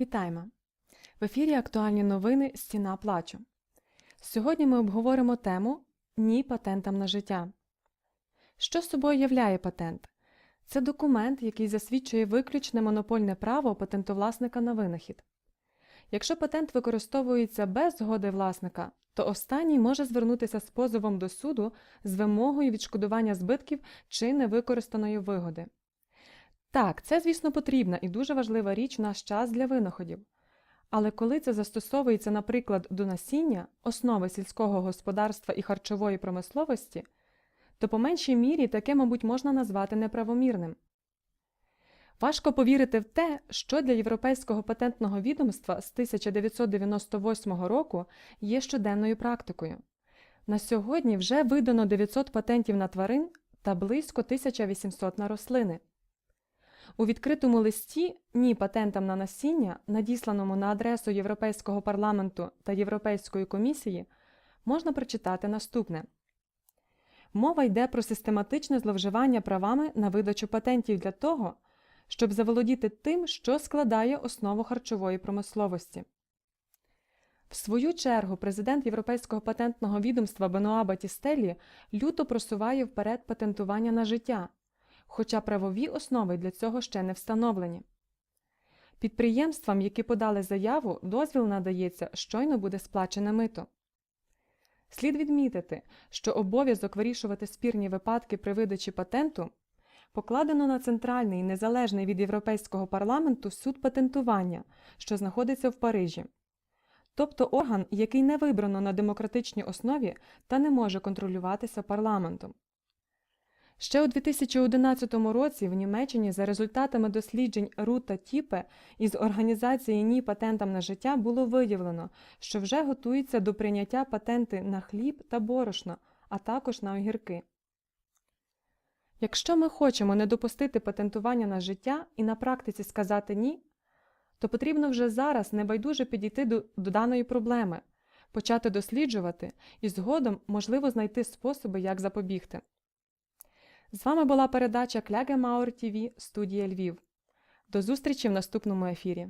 Вітаємо! В ефірі актуальні новини Стіна плачу. Сьогодні ми обговоримо тему Ні патентам на життя. Що собою являє патент? Це документ, який засвідчує виключне монопольне право патентовласника на винахід. Якщо патент використовується без згоди власника, то останній може звернутися з позовом до суду з вимогою відшкодування збитків чи невикористаної вигоди. Так, це, звісно, потрібна і дуже важлива річ в наш час для винаходів. Але коли це застосовується, наприклад, до насіння, основи сільського господарства і харчової промисловості, то по меншій мірі таке, мабуть, можна назвати неправомірним. Важко повірити в те, що для Європейського патентного відомства з 1998 року є щоденною практикою. На сьогодні вже видано 900 патентів на тварин та близько 1800 на рослини. У відкритому листі ні патентам на насіння, надісланому на адресу Європейського парламенту та Європейської комісії, можна прочитати наступне. Мова йде про систематичне зловживання правами на видачу патентів для того, щоб заволодіти тим, що складає основу харчової промисловості. В свою чергу президент Європейського патентного відомства Бенуа Батістелі люто просуває вперед патентування на життя, хоча правові основи для цього ще не встановлені. Підприємствам, які подали заяву, дозвіл надається, щойно буде сплачене мито. Слід відмітити, що обов'язок вирішувати спірні випадки при видачі патенту покладено на центральний незалежний від Європейського парламенту суд патентування, що знаходиться в Парижі, тобто орган, який не вибрано на демократичній основі та не може контролюватися парламентом. Ще у 2011 році в Німеччині за результатами досліджень Рута Тіпе із організації НІ патентам на життя було виявлено, що вже готуються до прийняття патенти на хліб та борошно, а також на огірки. Якщо ми хочемо не допустити патентування на життя і на практиці сказати ні, то потрібно вже зараз небайдуже підійти до, до даної проблеми, почати досліджувати і згодом можливо знайти способи, як запобігти. З вами була передача Кляге Маур ТВ студія Львів. До зустрічі в наступному ефірі.